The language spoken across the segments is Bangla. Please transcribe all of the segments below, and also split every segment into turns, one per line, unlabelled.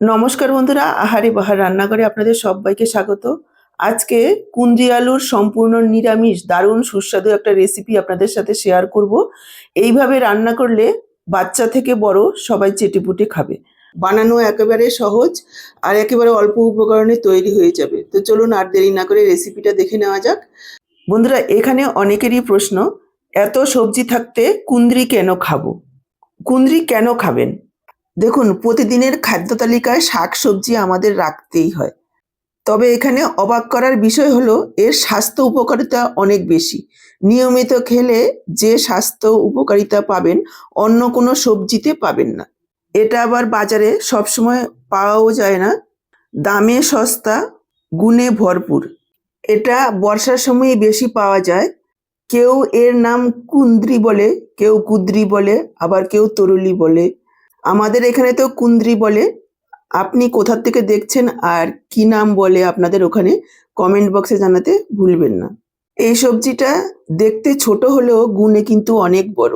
নমস্কার বন্ধুরা, আহারে বাহার রান্নাঘরে আপনাদের সবাইকে স্বাগত। আজকে কুন্দ্রি আলুর সম্পূর্ণ নিরামিষ, দারুণ সুস্বাদু একটা রেসিপি আপনাদের সাথে শেয়ার করব। এইভাবে রান্না করলে বাচ্চা থেকে বড় সবাই চেটেপুটে খাবে। বানানো একেবারে সহজ আর একেবারে অল্প উপকরণে তৈরি হয়ে যাবে। তো চলুন আর দেরি না করে রেসিপিটা দেখে নেওয়া যাক। বন্ধুরা, এখানে অনেকেরই প্রশ্ন, এত সবজি থাকতে কুন্দ্রি কেন খাব? কুন্দ্রি কেন খাবেন? দেখুন, প্রতিদিনের খাদ্য তালিকায় শাক সবজি আমাদের রাখতেই হয়। তবে এখানে অবাক করার বিষয় হলো, এর স্বাস্থ্য উপকারিতা অনেক বেশি। নিয়মিত খেলে যে স্বাস্থ্য উপকারিতা পাবেন, অন্য কোনো সবজিতে পাবেন না। এটা আবার বাজারে সবসময় পাওয়াও যায় না। দামে সস্তা, গুণে ভরপুর। এটা বর্ষার সময় বেশি পাওয়া যায়। কেউ এর নাম কুন্দ্রি বলে, কেউ কুদ্রি বলে, আবার কেউ তরুলি বলে। আমাদের এখানে তো কুন্দ্রি বলে। আপনি কোথার থেকে দেখছেন আর কি নাম বলে আপনাদের ওখানে কমেন্ট বক্সে জানাতে ভুলবেন না। এই সবজিটা দেখতে ছোট হলেও গুণে কিন্তু অনেক বড়।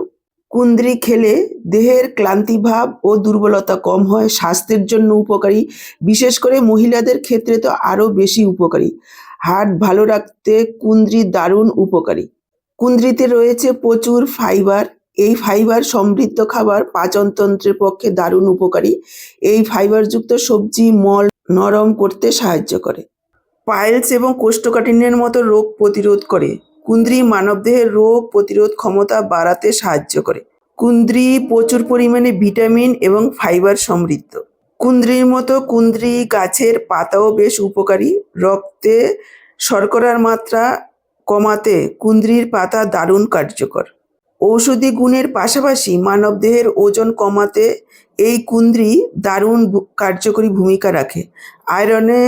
কুন্দ্রি খেলে দেহের ক্লান্তিভাব ও দুর্বলতা কম হয়, স্বাস্থ্যের জন্য উপকারী। বিশেষ করে মহিলাদের ক্ষেত্রে তো আরও বেশি উপকারী। হার্ট ভালো রাখতে কুন্দ্রি দারুণ উপকারী। কুন্দ্রিতে রয়েছে প্রচুর ফাইবার এই ফাইবার সমৃদ্ধ খাবার পাচনতন্ত্রের পক্ষে দারুণ উপকারী। এই ফাইবারযুক্ত সবজি, মল নরম করতে সাহায্য করে। পাইলস এবং কোষ্ঠকাঠিন্যের মতো রোগ প্রতিরোধ করে। কুন্দ্রি মানবদেহের রোগ প্রতিরোধ ক্ষমতা বাড়াতে সাহায্য করে। কুন্দ্রি প্রচুর পরিমাণে ভিটামিন এবং ফাইবার সমৃদ্ধ। কুন্দ্রির মতো কুন্দ্রি গাছের পাতাও বেশ উপকারী। রক্তে শর্করার মাত্রা কমাতে কুন্দ্রির পাতা দারুণ কার্যকর। ঔষধি গুণের পাশাপাশি মানবদেহের ওজন কমাতে এই কুন্দ্রি দারুণ কার্যকরী ভূমিকা রাখে। আয়রনে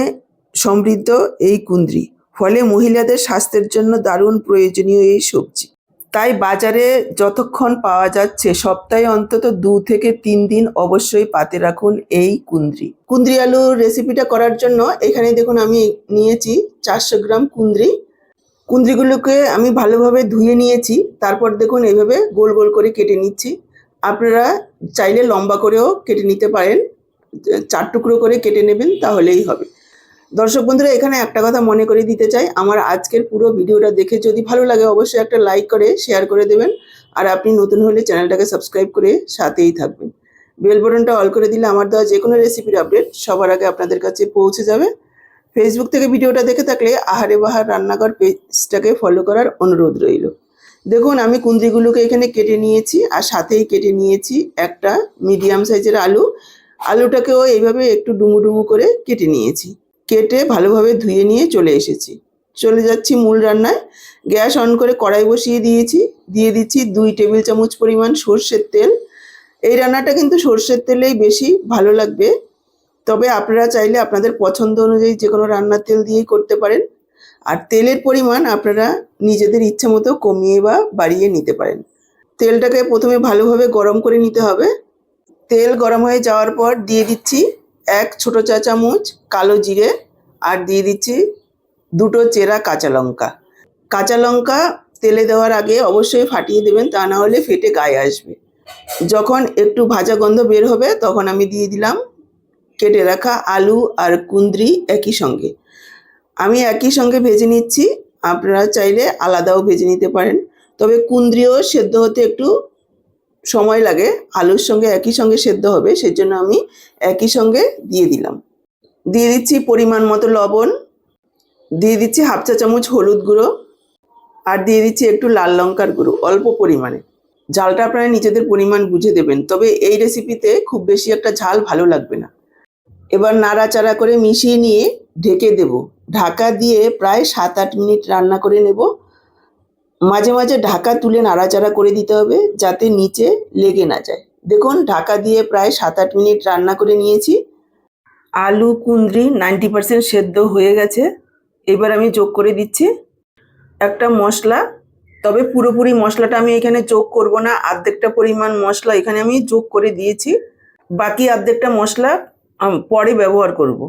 সমৃদ্ধ এই কুন্দ্রি, ফলে মহিলাদের স্বাস্থ্যের জন্য দারুণ প্রয়োজনীয় এই সবজি। তাই বাজারে যতক্ষণ পাওয়া যাচ্ছে, সপ্তাহে অন্তত দু থেকে তিন দিন অবশ্যই পাতে রাখুন এই কুন্দ্রি। কুন্দ্রি আলুর রেসিপিটা করার জন্য এখানে দেখুন আমি নিয়েছি চারশো গ্রাম কুন্দ্রি। কুন্দ্রিগুলোকে আমি ভালোভাবে ধুয়ে নিয়েছি। তারপর দেখুন এইভাবে গোল গোল করে কেটে নিচ্ছি। আপনারা চাইলে লম্বা করেও কেটে নিতে পারেন। চার টুকরো করে কেটে নেবেন, তাহলেই হবে। দর্শক বন্ধুরা, এখানে একটা কথা মনে করে দিতে চাই। আমার আজকের পুরো ভিডিওটা দেখে যদি ভালো লাগে, অবশ্যই একটা লাইক করে শেয়ার করে দেবেন। আর আপনি নতুন হলে চ্যানেলটাকে সাবস্ক্রাইব করে সাথেই থাকবেন। বেল বটনটা অল করে দিলে আমার দেওয়া যে কোনো রেসিপির আপডেট সবার আগে আপনাদের কাছে পৌঁছে যাবে। ফেসবুক থেকে ভিডিওটা দেখে থাকলে আহারে বাহার রান্নাঘর পেজটাকে ফলো করার অনুরোধ রইল। দেখুন, আমি কুন্দ্রিগুলোকে এখানে কেটে নিয়েছি আর সাথেই কেটে নিয়েছি একটা মিডিয়াম সাইজের আলু। আলুটাকেও এইভাবে একটু ডুমু ডুমু করে কেটে নিয়েছি। কেটে ভালোভাবে ধুয়ে নিয়ে চলে এসেছি। চলে যাচ্ছি মূল রান্নায়। গ্যাস অন করে কড়াই বসিয়ে দিয়েছি। দিয়ে দিচ্ছি দুই টেবিল চামচ পরিমাণ সর্ষের তেল। এই রান্নাটা কিন্তু সর্ষের তেলেই বেশি ভালো লাগবে। তবে আপনারা চাইলে আপনাদের পছন্দ অনুযায়ী যে কোনো রান্নার তেল দিয়েই করতে পারেন। আর তেলের পরিমাণ আপনারা নিজেদের ইচ্ছে মতো কমিয়ে বা বাড়িয়ে নিতে পারেন। তেলটাকে প্রথমে ভালোভাবে গরম করে নিতে হবে। তেল গরম হয়ে যাওয়ার পর দিয়ে দিচ্ছি এক ছোট চা চামচ কালো জিরে আর দিয়ে দিচ্ছি দুটো চেরা কাঁচা লঙ্কা। কাঁচা লঙ্কা তেলে দেওয়ার আগে অবশ্যই ফাটিয়ে দেবেন, তা না হলে ফেটে গায়ে আসবে। যখন একটু ভাজা গন্ধ বের হবে, তখন আমি দিয়ে দিলাম কেটে রাখা আলু আর কুন্দ্রি একই সঙ্গে। আমি একই সঙ্গে ভেজে নিচ্ছি। আপনারা চাইলে আলাদাও ভেজে নিতে পারেন। তবে কুন্দ্রিও সেদ্ধ হতে একটু সময় লাগে। আলুর সঙ্গে একই সঙ্গে সেদ্ধ হবে, সেজন্য আমি একই সঙ্গে দিয়ে দিলাম। দিয়ে দিচ্ছি পরিমাণ মতো লবণ। দিয়ে দিচ্ছি হাফ চা চামচ হলুদ গুঁড়ো। আর দিয়ে দিচ্ছি একটু লাল লঙ্কার গুঁড়ো, অল্প পরিমাণে। ঝালটা আপনারা নিজেদের পরিমাণ বুঝে দেবেন। তবে এই রেসিপিতে খুব বেশি একটা ঝাল ভালো লাগবে না। এবার নাড়াচাড়া করে মিশিয়ে নিয়ে ঢেকে দেব। ঢাকা দিয়ে প্রায় সাত আট মিনিট রান্না করে নেব। মাঝে মাঝে ঢাকা তুলে নাড়াচাড়া করে দিতে হবে যাতে নিচে লেগে না যায়। দেখুন, ঢাকা দিয়ে প্রায় সাত আট মিনিট রান্না করে নিয়েছি। আলু কুন্দ্রি নাইনটি পার্সেন্ট সেদ্ধ হয়ে গেছে। এবার আমি যোগ করে দিচ্ছি একটা মশলা। তবে পুরোপুরি মশলাটা আমি এখানে যোগ করব না। আর্ধেকটা পরিমাণ মশলা এখানে আমি যোগ করে দিয়েছি। বাকি আর্ধেকটা মশলা পরে ব্যবহার করব।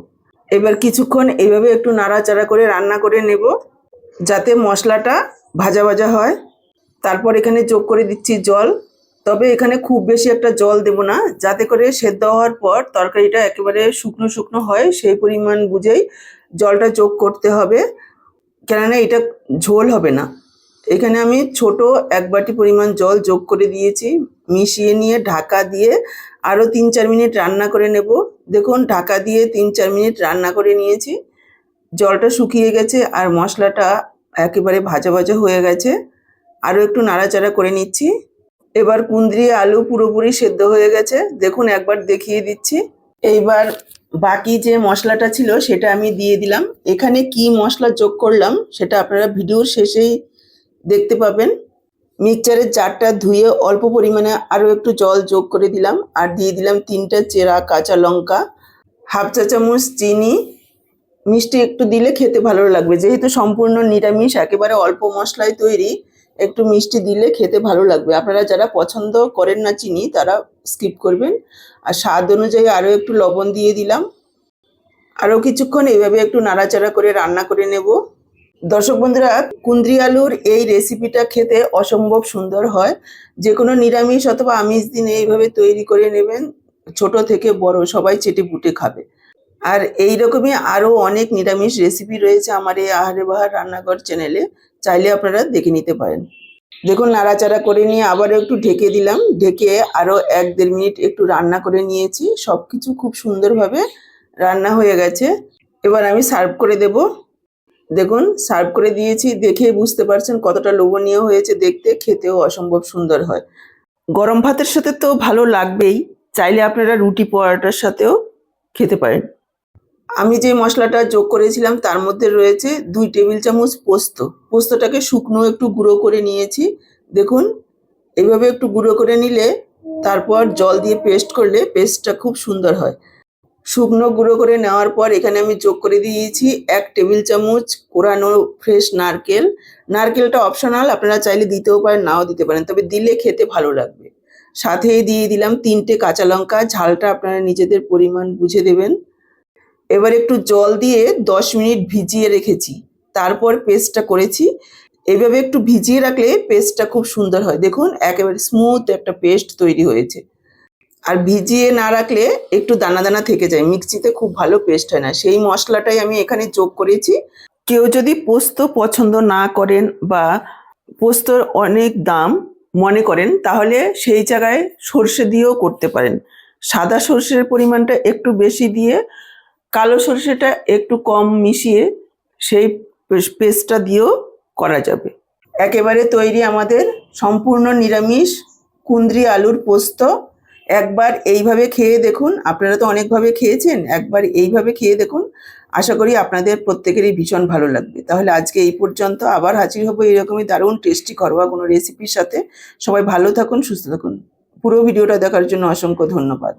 এবার কিছুক্ষণ এইভাবে একটু নাড়াচাড়া করে রান্না করে নেব, যাতে মশলাটা ভাজা ভাজা হয়। তারপর এখানে যোগ করে দিচ্ছি জল। তবে এখানে খুব বেশি একটা জল দেব না, যাতে করে সেদ্ধ হওয়ার পর তরকারিটা একেবারে শুকনো শুকনো হয়, সেই পরিমাণ বুঝেই জলটা যোগ করতে হবে। কেননা এটা ঝোল হবে না। এখানে আমি ছোট এক বাটি পরিমাণ জল যোগ করে দিয়েছি। মিশিয়ে নিয়ে ঢাকা দিয়ে আরও তিন চার মিনিট রান্না করে নেব। দেখুন, ঢাকা দিয়ে তিন চার মিনিট রান্না করে নিয়েছি। জলটা শুকিয়ে গেছে আর মশলাটা একেবারে ভাজা ভাজা হয়ে গেছে। আরও একটু নাড়াচাড়া করে নিচ্ছি। এবার কুন্দ্রি আলু পুরোপুরি সেদ্ধ হয়ে গেছে। দেখুন, একবার দেখিয়ে দিচ্ছি। এইবার বাকি যে মশলাটা ছিল সেটা আমি দিয়ে দিলাম। এখানে কি মশলা যোগ করলাম সেটা আপনারা ভিডিওর শেষেই দেখতে পাবেন। মিক্সচারের জারটা ধুয়ে অল্প পরিমাণে আরও একটু জল যোগ করে দিলাম। আর দিয়ে দিলাম তিনটা চেরা কাঁচা লঙ্কা, হাফ চা চামচ চিনি। মিষ্টি একটু দিলে খেতে ভালো লাগবে। যেহেতু সম্পূর্ণ নিরামিষ, একেবারে অল্প মশলায় তৈরি, একটু মিষ্টি দিলে খেতে ভালো লাগবে। আপনারা যারা পছন্দ করেন না চিনি, তারা স্কিপ করবেন। আর স্বাদ অনুযায়ী আরও একটু লবণ দিয়ে দিলাম। আরও কিছুক্ষণ এইভাবে একটু নাড়াচাড়া করে রান্না করে নেব। দর্শক বন্ধুরা কুন্দ্রি আলুর এই রেসিপিটা খেতে অসম্ভব সুন্দর হয়। যে কোনো নিরামিষ অথবা আমিষ দিনে এইভাবে তৈরি করে নেবেন, ছোট থেকে বড়, সবাই চেটে বুটে খাবে। আর এই রকমই আরও অনেক নিরামিষ রেসিপি রয়েছে আমার এই আহারে বাহার রান্নাঘর চ্যানেলে চাইলে আপনারা দেখে নিতে পারেন। দেখুন, নাড়াচাড়া করে নিয়ে আবারও একটু ঢেকে দিলাম। ঢেকে আরও এক দেড় মিনিট একটু রান্না করে নিয়েছি। সব কিছু খুব সুন্দরভাবে রান্না হয়ে গেছে। এবার আমি সার্ভ করে দেব। দেখুন সার্ভ করে দিয়েছি দেখে বুঝতে পারছেন কতটা লোভনীয় হয়েছে দেখতে, খেতেও অসম্ভব সুন্দর হয়। গরম ভাতের সাথে তো ভালো লাগবেই, চাইলে আপনারা রুটি পরোটার সাথেও খেতে পারেন। আমি যে মশলাটা যোগ করেছিলাম, তার মধ্যে রয়েছে দুই টেবিল চামচ পোস্ত। পোস্তটাকে শুকনো একটু গুঁড়ো করে নিয়েছি। দেখুন, এভাবে একটু গুঁড়ো করে নিলে তারপর জল দিয়ে পেস্ট করলে পেস্টটা খুব সুন্দর হয়। শুকনো গুঁড়ো করে নেওয়ার পর এখানে আমি যোগ করে দিয়েছি এক টেবিল চামচ কোরানো ফ্রেশ নারকেল। নারকেলটা অপশনাল, আপনারা চাইলে দিতেও পারেন, নাও দিতে পারেন, তবে দিলে খেতে ভালো লাগবে। সাথেই দিয়ে দিলাম তিনটে কাঁচা লঙ্কা, ঝালটা আপনারা নিজেদের পরিমাণ বুঝে দেবেন। এবার একটু জল দিয়ে দশ মিনিট ভিজিয়ে রেখেছি, তারপর পেস্টটা করেছি। এভাবে একটু ভিজিয়ে রাখলে পেস্টটা খুব সুন্দর হয়। দেখুন, একেবারে স্মুথ একটা পেস্ট তৈরি হয়েছে। আর ভিজিয়ে না রাখলে একটু দানা দানা থেকে যায়। মিক্সিতে খুব ভালো পেস্ট হয় না। সেই মশলাটাই আমি এখানে যোগ করেছি। কেউ যদি পোস্ত পছন্দ না করেন বা পোস্তর অনেক দাম মনে করেন, তাহলে সেই জায়গায় সর্ষে দিয়েও করতে পারেন। সাদা সর্ষের পরিমাণটা একটু বেশি দিয়ে কালো সর্ষেটা একটু কম মিশিয়ে সেই পেস্টটা দিয়েও করা যাবে। একেবারে তৈরি আমাদের সম্পূর্ণ নিরামিষ কুন্দ্রি আলুর পোস্ত। একবার এইভাবে খেয়ে দেখুন। আপনারা তো অনেকভাবে খেয়েছেন, একবার এইভাবে খেয়ে দেখুন। আশা করি আপনাদের প্রত্যেকেরই ভীষণ ভালো লাগবে। তাহলে আজকে এই পর্যন্ত আবার হাজির হব এরকমই দারুণ টেস্টি ঘরোয়া কোনো রেসিপির সাথে। সবাই ভালো থাকুন, সুস্থ থাকুন। পুরো ভিডিওটা দেখার জন্য অসংখ্য ধন্যবাদ।